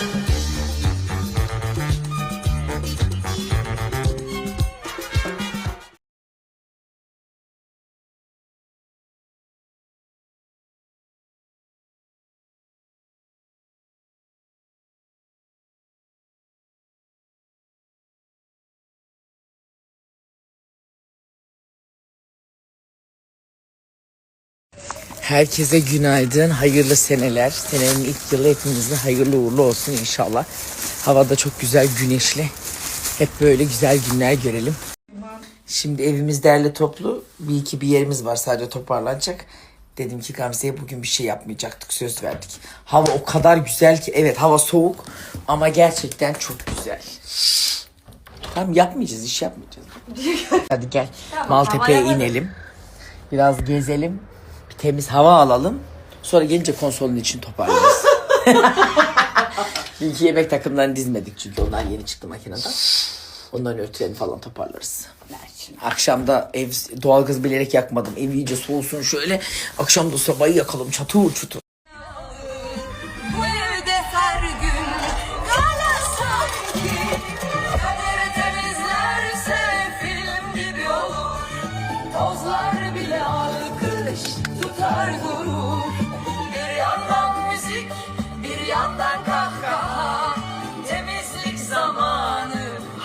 Thank you. Herkese günaydın, hayırlı seneler. Senenin ilk yılı hepimizde hayırlı uğurlu olsun inşallah. Havada çok güzel, güneşli. Hep böyle güzel günler görelim. Şimdi evimiz derli toplu. Bir iki bir yerimiz var sadece toparlanacak. Dedim ki Gamze'ye bugün bir şey yapmayacaktık, söz verdik. Hava o kadar güzel ki, evet hava soğuk ama gerçekten çok güzel. Tamam yapmayacağız, iş yapmayacağız. Hadi gel Maltepe'ye havaya varın. inelim. Biraz gezelim. Temiz hava alalım. Sonra gelince konsolun için toparlarız. İlk yemek takımlarını dizmedik çünkü onlar yeni çıktı makineden. Onların örtülerini falan toparlarız. Akşam da ev doğalgaz bilerek yakmadım. Ev iyice soğusun şöyle. Akşam da sobayı yakalım çatır çutur.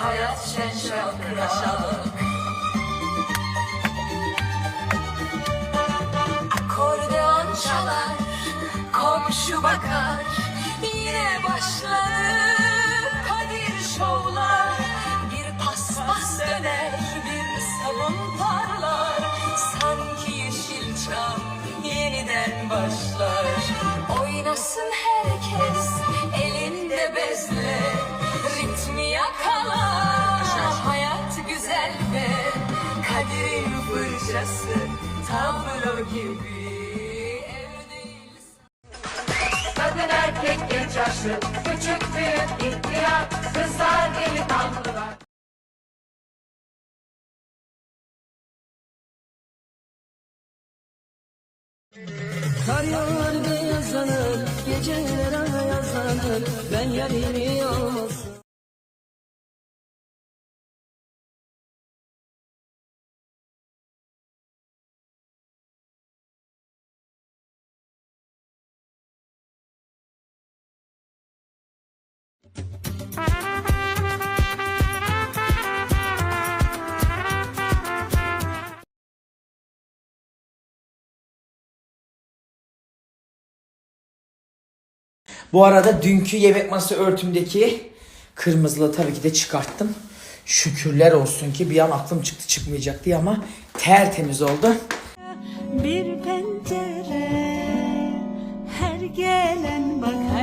Hayat şen şakrak Akordeon çalar, komşu bakar Yine başlar fırçası tablo gibi. Kadın erkek genç yaşlı Küçük büyük ihtiyar Kızlar delikanlılar Kar yağar beyazlanır, geceler ayazlanır Ben yarimi olmasın Bu arada dünkü yemek masası örtümdeki kırmızılı tabii ki de çıkarttım. Şükürler olsun ki bir an aklım çıktı çıkmayacak diye ama tertemiz oldu. Bir pencere Her gelen bakar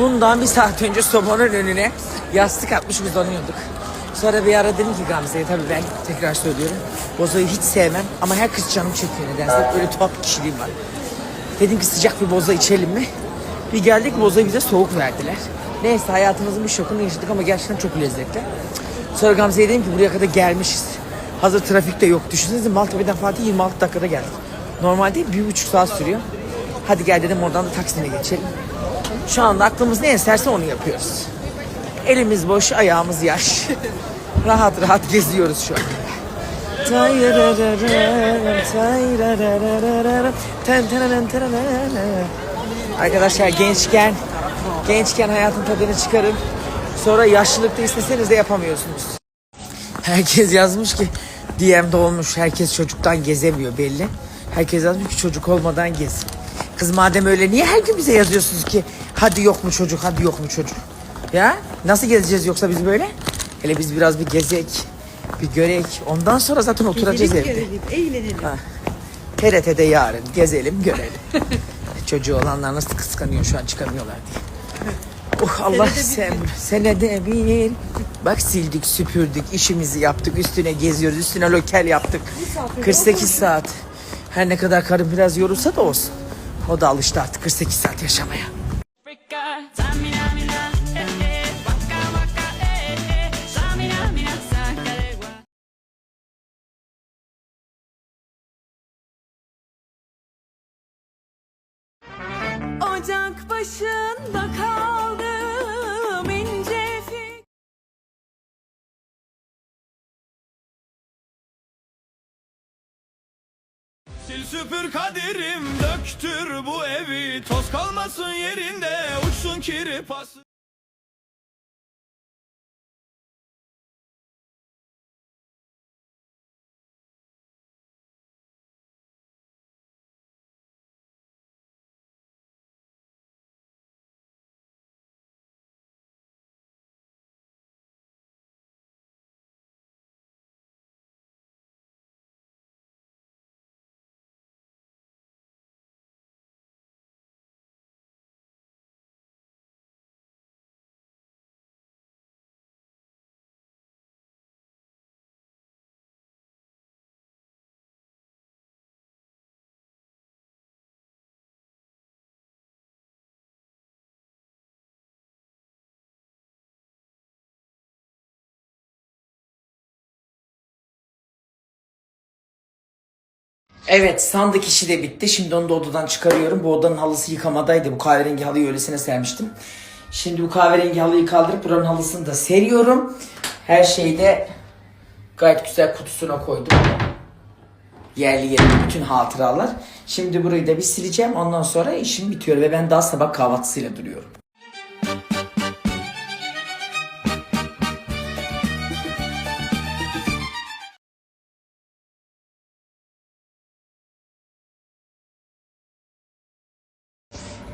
Bundan bir saat önce sobanın önüne yastık atmış uzanıyorduk. Sonra bir ara dedim ki Gamze'ye tabii ben tekrar söylüyorum. Bozayı hiç sevmem ama her kız canım çekiyor nedense. Böyle tuhaf bir kişiliğim var. Dedim ki sıcak bir boza içelim mi? Bir geldik bozayı bize soğuk verdiler. Neyse hayatımızın bir şokunu yaşadık ama gerçekten çok lezzetli. Sonra Gamze'ye dedim ki buraya kadar gelmişiz. Hazır trafik de yok. Düşünsenize Maltepe'den Fatih 26 dakikada geldik. Normalde bir buçuk saat sürüyor. Hadi gel dedim oradan da Taksim'e geçelim. Şu anda aklımız ne eserse onu yapıyoruz. Elimiz boş, ayağımız yaş. rahat rahat geziyoruz şu an. Arkadaşlar gençken gençken hayatın tadını çıkarın. Sonra yaşlılıkta isteseniz de yapamıyorsunuz. Herkes yazmış ki DM'de olmuş. Herkes çocuktan gezemiyor belli. Herkes yazmış ki çocuk olmadan gez. Kız madem öyle niye her gün bize yazıyorsunuz ki hadi yok mu çocuk hadi yok mu çocuk? Ya nasıl gezeceğiz yoksa biz böyle? Hele biz biraz bir gezek, bir görek. Ondan sonra zaten oturacağız evde. eğlenelim. Ha. TRT'de yarın gezelim görelim. Çocuğu olanlar nasıl kıskanıyor şu an çıkamıyorlar diye. Oh Allah sen senede bir. Bak sildik süpürdük işimizi yaptık üstüne geziyoruz üstüne lokel yaptık. 48 saat. Her ne kadar karım biraz yorulsa da olsun. O da alıştı artık 48 saat yaşamaya. Africa, Samina, mina, süpür kaderim döktür bu evi. Toz kalmasın yerinde uçsun kiri pası Evet sandık işi de bitti. Şimdi onu da odadan çıkarıyorum. Bu odanın halısı yıkamadaydı. Bu kahverengi halıyı öylesine sermiştim. Şimdi bu kahverengi halıyı kaldırıp buranın halısını da seriyorum. Her şeyi de gayet güzel kutusuna koydum. Yerli yerli bütün hatıralar. Şimdi burayı da bir sileceğim. Ondan sonra işim bitiyor ve ben daha sabah kahvaltısıyla duruyorum.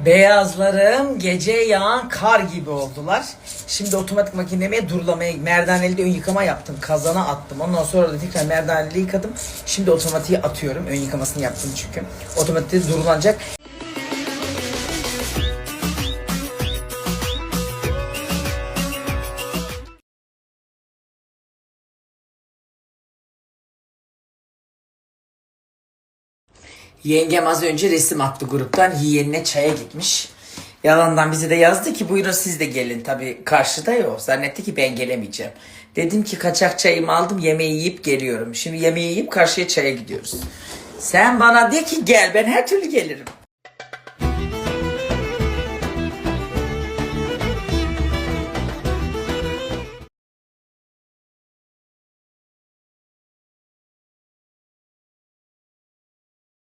Beyazlarım gece yağan kar gibi oldular. Şimdi otomatik makinemeye durulamaya, merdaneli ön yıkama yaptım. Kazana attım. Ondan sonra da tekrar merdaneli yıkadım. Şimdi otomatiğe atıyorum. Ön yıkamasını yaptım çünkü. Otomatikte durulanacak. Yengem az önce resim attı gruptan. Yeğenine çaya gitmiş. Yalandan bize de yazdı ki buyurun siz de gelin. Tabii karşıda yok. Zannetti ki ben gelemeyeceğim. Dedim ki kaçak çayımı aldım yemeği yiyip geliyorum. Şimdi yemeği yiyip karşıya çaya gidiyoruz. Sen bana de ki gel ben her türlü gelirim.